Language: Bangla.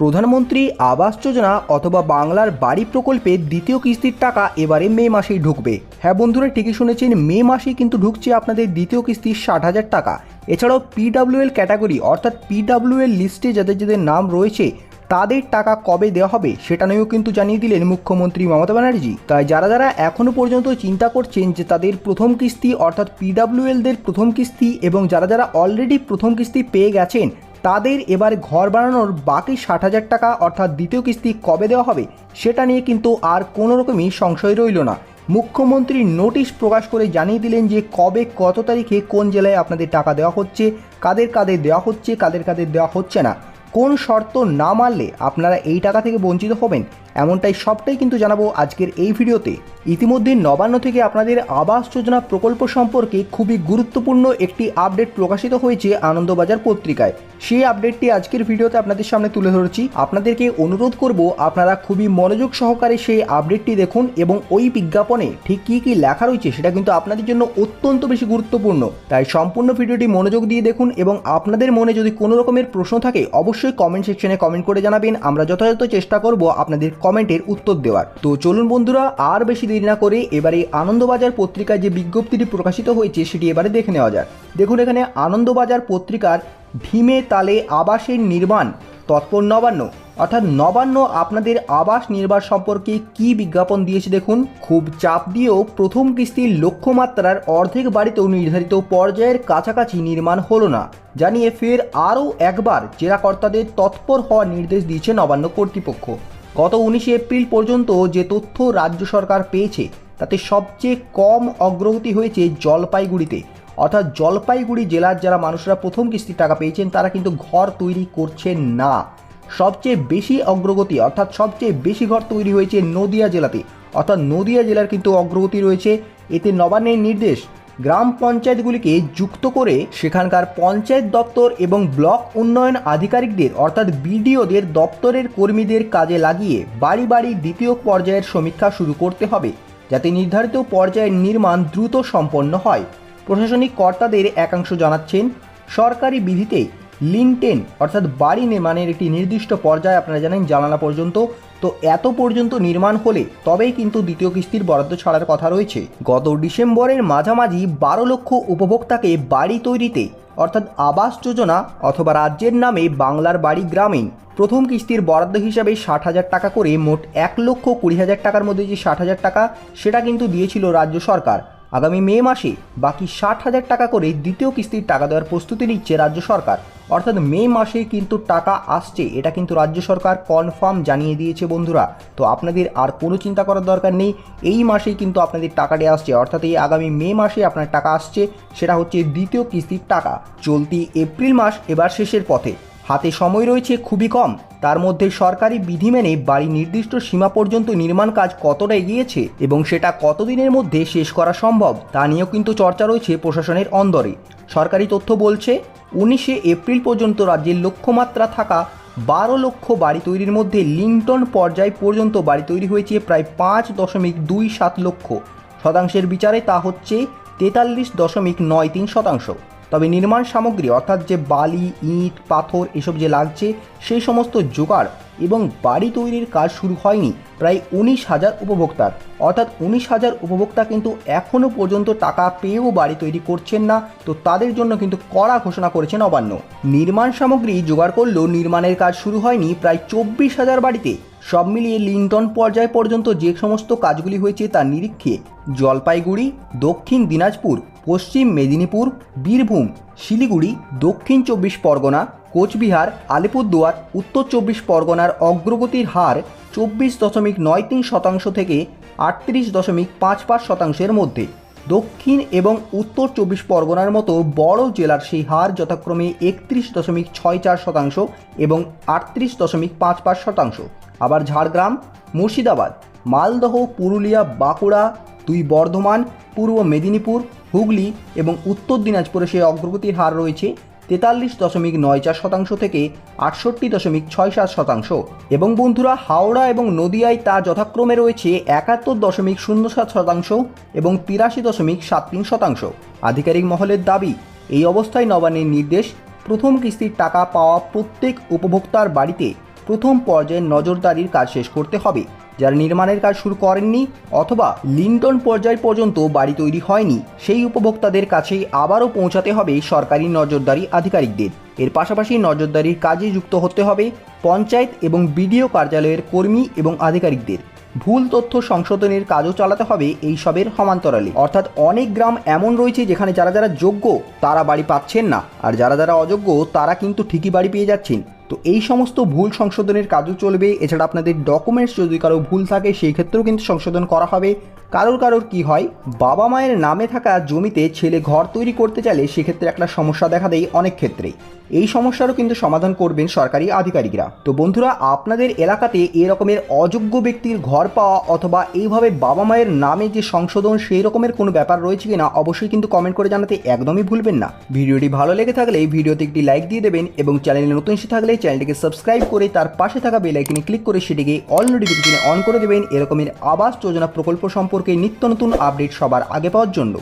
প্রধানমন্ত্রী আবাস যোজনা অথবা বাংলার বাড়ি প্রকল্পের দ্বিতীয় কিস্তির টাকা এবারে মে মাসেই ঢুকবে। হ্যাঁ বন্ধুরা, ঠিকই শুনেছেন, মে মাসেই কিন্তু ঢুকছে আপনাদের দ্বিতীয় কিস্তির ষাট হাজার টাকা। এছাড়াও পিডাব্লিউএল ক্যাটাগরি অর্থাৎ পিডাব্লিউএল লিস্টে যাদের যাদের নাম রয়েছে, তাদের টাকা কবে দেওয়া হবে সেটা নিয়েও কিন্তু জানিয়ে দিলেন মুখ্যমন্ত্রী মমতা ব্যানার্জি। তাই যারা যারা এখনও পর্যন্ত চিন্তা করছেন যে তাদের প্রথম কিস্তি অর্থাৎ পিডাব্লিউএলদের প্রথম কিস্তি এবং যারা যারা অলরেডি প্রথম কিস্তি পেয়ে গেছেন তাদের এবার ঘর বানানোর বাকি ষাট হাজার টাকা অর্থাৎ দ্বিতীয় কিস্তি কবে দেওয়া হবে, সেটা নিয়ে কিন্তু আর কোনো রকমই সংশয় রইল না। মুখ্যমন্ত্রী নোটিশ প্রকাশ করে জানিয়ে দিলেন যে কবে কত তারিখে কোন জেলায় আপনাদের টাকা দেওয়া হচ্ছে, কাদের কাদের দেওয়া হচ্ছে, কাদের কাদের দেওয়া হচ্ছে না। কোন শর্ত না মানলে আপনারা এই টাকা থেকে বঞ্চিত হবেন? এমনটাই সবটাই কিন্তু জানাব আজকের এই ভিডিওতে। ইতিমধ্যে নবান্ন থেকে আপনাদের আবাস যোজনা প্রকল্প সম্পর্কে খুবই গুরুত্বপূর্ণ একটি আপডেট প্রকাশিত হয়েছে আনন্দবাজার পত্রিকায়। সেই আপডেটটি আজকের ভিডিওতে আপনাদের সামনে তুলে ধরেছি। আপনাদেরকে অনুরোধ করব, আপনারা খুবই মনোযোগ সহকারে সেই আপডেটটি দেখুন এবং ওই বিজ্ঞাপনে ঠিক কী কী লেখা রয়েছে সেটা কিন্তু আপনাদের জন্য অত্যন্ত বেশি গুরুত্বপূর্ণ। তাই সম্পূর্ণ ভিডিওটি মনোযোগ দিয়ে দেখুন এবং আপনাদের মনে যদি কোনো রকমের প্রশ্ন থাকে, অবশ্যই কমেন্ট সেকশনে কমেন্ট করে জানাবেন। আমরা যথাযথ চেষ্টা করব আপনাদের কমেন্টের উত্তর দেওয়ার। তো চলুন বন্ধুরা, আর বেশি দেরি না করে এবারে আনন্দবাজার পত্রিকায় যে বিজ্ঞপ্তিটি প্রকাশিত হয়েছে, সেটি এবারে দেখে নেওয়া যাক। দেখুন এখানে আনন্দবাজার পত্রিকার ভীমে তালে আবাসের নির্মাণ তৎপর নবান্ন, অর্থাৎ নবান্ন আপনাদের আবাস নির্মাণ সম্পর্কে কি বিজ্ঞাপন দিয়েছে দেখুন। খুব চাপ দিয়েও প্রথম কিস্তির লক্ষ্যমাত্রার অর্ধেক বাড়িতেও নির্ধারিত পর্যায়ের কাছাকাছি নির্মাণ হলো না। জানিয়ে ফের আরও একবার জেলাকর্তাদের তৎপর হওয়ার নির্দেশ দিয়েছে নবান্ন কর্তৃপক্ষ। গত উনিশে এপ্রিল পর্যন্ত যে তথ্য রাজ্য সরকার পেয়েছে, তাতে সবচেয়ে কম অগ্রগতি হয়েছে জলপাইগুড়িতে। অর্থাৎ জলপাইগুড়ি জেলার যারা মানুষরা প্রথম কিস্তির টাকা পেয়েছেন, তারা কিন্তু ঘর তৈরি করছেন না। সবচেয়ে বেশি অগ্রগতি, অর্থাৎ সবচেয়ে বেশি ঘর তৈরি হয়েছে নদিয়া জেলাতে। অর্থাৎ নদিয়া জেলার কিন্তু অগ্রগতি রয়েছে। এতে নবান্নের নির্দেশ, গ্রাম পঞ্চায়েতগুলিকে যুক্ত করে সেখানকার পঞ্চায়েত দপ্তর এবং ব্লক উন্নয়ন আধিকারিকদের, অর্থাৎ বিডিওদের দপ্তরের কর্মীদের কাজে লাগিয়ে বাড়ি বাড়ি দ্বিতীয় পর্যায়ের সমীক্ষা শুরু করতে হবে, যাতে নির্ধারিত পর্যায়ের নির্মাণ দ্রুত সম্পন্ন হয়। প্রশাসনিক কর্তাদের একাংশ জানাচ্ছেন, সরকারি বিধিতে লিনটেন অর্থাৎ বাড়ি নির্মাণের একটি নির্দিষ্ট পর্যায়ে আপনারা জানেন জানালা পর্যন্ত, তো এত পর্যন্ত নির্মাণ হলে তবেই কিন্তু দ্বিতীয় কিস্তির বরাদ্দ ছাড়ার কথা রয়েছে। গত ডিসেম্বরের মাঝামাঝি বারো লক্ষ উপভোক্তাকে বাড়ি তৈরিতে অর্থাৎ আবাস যোজনা অথবা রাজ্যের নামে বাংলার বাড়ি গ্রামীণ প্রথম কিস্তির বরাদ্দ হিসাবে ষাট হাজার টাকা করে মোট এক লক্ষ কুড়ি হাজার টাকার মধ্যে যে ষাট হাজার টাকা, সেটা কিন্তু দিয়েছিল রাজ্য সরকার। আগামী মে মাসে বাকি ষাট হাজার টাকা করে দ্বিতীয় কিস্তির টাকা দেওয়ার প্রস্তুতি নিচ্ছে রাজ্য সরকার। অর্থাৎ মে মাসে কিন্তু টাকা আসছে, এটা কিন্তু রাজ্য সরকার কনফার্ম জানিয়ে দিয়েছে বন্ধুরা। তো আপনাদের আর কোনো চিন্তা করার দরকার নেই, এই মাসেই কিন্তু আপনাদের টাকাটি আসছে। অর্থাৎ এই আগামী মে মাসে আপনার টাকা আসছে, সেটা হচ্ছে দ্বিতীয় কিস্তির টাকা। চলতি এপ্রিল মাস এবার শেষের পথে। হাতে সময় রয়েছে খুবই কম। তার মধ্যে সরকারি বিধি মেনে বাড়ি নির্দিষ্ট সীমা পর্যন্ত নির্মাণ কাজ কতটা এগিয়েছে এবং সেটা কতদিনের মধ্যে শেষ করা সম্ভব, তা নিয়েও কিন্তু চর্চা রয়েছে প্রশাসনের অন্দরে। সরকারি তথ্য বলছে, উনিশে এপ্রিল পর্যন্ত রাজ্যের লক্ষ্যমাত্রা থাকা বারো লক্ষ বাড়ি তৈরির মধ্যে লিংটন পর্যায় পর্যন্ত বাড়ি তৈরি হয়েছে প্রায় পাঁচ দশমিক দুই সাত লক্ষ। শতাংশের বিচারে তা হচ্ছে তেতাল্লিশ দশমিক নয় তিন শতাংশ। তবে নির্মাণ সামগ্রী অর্থাৎ যে বালি ইট পাথর এসব যে লাগছে সেই সমস্ত জোগাড় এবং বাড়ি তৈরির কাজ শুরু হয়নি প্রায় উনিশ হাজার উপভোক্তার। অর্থাৎ উনিশ হাজার উপভোক্তা কিন্তু এখনও পর্যন্ত টাকা পেয়েও বাড়ি তৈরি করছেন না, তো তাদের জন্য কিন্তু কড়া ঘোষণা করেছেন নবান্ন নির্মাণ সামগ্রী জোগাড় করলেও নির্মাণের কাজ শুরু হয়নি প্রায় চব্বিশ হাজার বাড়িতে। সব মিলিয়ে লিন্টন পর্যায় পর্যন্ত যে সমস্ত কাজগুলি হয়েছে তার নিরীক্ষে। জলপাইগুড়ি, দক্ষিণ দিনাজপুর, পশ্চিম মেদিনীপুর, বীরভূম, শিলিগুড়ি, দক্ষিণ চব্বিশ পরগনা কোচবিহার, আলিপুরদুয়ার, উত্তর চব্বিশ পরগনার অগ্রগতির হার চব্বিশ দশমিক নয় তিন শতাংশ থেকে আটত্রিশ দশমিক পাঁচ পাঁচ শতাংশের মধ্যে। দক্ষিণ এবং উত্তর চব্বিশ পরগনার মতো বড় জেলার সেই হার যথাক্রমে একত্রিশ দশমিক ছয় চার শতাংশ এবং আটত্রিশ দশমিক পাঁচ পাঁচ শতাংশ। আবার ঝাড়গ্রাম, মুর্শিদাবাদ, মালদহ, পুরুলিয়া, বাঁকুড়া, দুই বর্ধমান, পূর্ব মেদিনীপুর, হুগলি এবং উত্তর দিনাজপুরে সেই অগ্রগতির হার রয়েছে তেতাল্লিশ দশমিক নয় চার শতাংশ থেকে আটষট্টি দশমিক ছয় সাত শতাংশ। এবং বন্ধুরা, হাওড়া এবং নদিয়ায় তা যথাক্রমে রয়েছে একাত্তর দশমিক শূন্য সাত শতাংশ এবং তিরাশি দশমিক সাত তিন শতাংশ। আধিকারিক মহলের দাবি, এই অবস্থায় নবান্নের নির্দেশ, প্রথম কিস্তির টাকা পাওয়া প্রত্যেক উপভোক্তার বাড়িতে প্রথম পর্যায়ে নজরদারির কাজ শেষ করতে হবে। যারা নির্মাণের কাজ শুরু করেননি অথবা লিন্টন পর্যায় পর্যন্ত বাড়ি তৈরি হয়নি, সেই উপভোক্তাদের কাছেই আবারও পৌঁছাতে হবে সরকারি নজরদারি আধিকারিকদের। এর পাশাপাশি নজরদারির কাজে যুক্ত হতে হবে পঞ্চায়েত এবং বিডিও কার্যালয়ের কর্মী এবং আধিকারিকদের। ভুল তথ্য সংশোধনের কাজও চালাতে হবে এই সবের সমান্তরালে। অর্থাৎ অনেক গ্রাম এমন রয়েছে যেখানে যারা যারা যোগ্য, তারা বাড়ি পাচ্ছেন না। আর যারা যারা অযোগ্য, তারা কিন্তু ঠিকই বাড়ি পেয়ে যাচ্ছেন। তো এই সমস্ত ভুল সংশোধনের কাজও চলবে। এছাড়া আপনাদের ডকুমেন্টস যদি কারও ভুল থাকে, সেই ক্ষেত্রেও কিন্তু সংশোধন করা হবে। কারোর কারোর কি হয়, বাবা মায়ের নামে থাকা জমিতে ছেলে ঘর তৈরি করতে চাইলে সেক্ষেত্রে একটা সমস্যা দেখা দেয় অনেক ক্ষেত্রেই এই সমস্যারও কিন্তু সমাধান করবেন সরকারি আধিকারিকরা। তো বন্ধুরা, আপনাদের এলাকাতে এরকমের অযোগ্য ব্যক্তির ঘর পাওয়া অথবা এইভাবে বাবা মায়ের নামে যে সংশোধন, সেই রকমের কোনো ব্যাপার রয়েছে কিনা অবশ্যই কিন্তু কমেন্ট করে জানাতে একদমই ভুলবেন না। ভিডিওটি ভালো লেগে থাকলে ভিডিওতে একটি লাইক দিয়ে দেবেন এবং চ্যানেলে নতুন এসে থাকলে চ্যানেলটিকে সাবস্ক্রাইব করে তার পাশে থাকা বেল আইকনে ক্লিক করে সেটিকে অল নোটিফিকেশনে অন করে দেবেন। এরকমের আবাস যোজনা প্রকল্প সম্পর্কে নিত্য নতুন আপডেট সবার আগে পাওয়ার জন্য।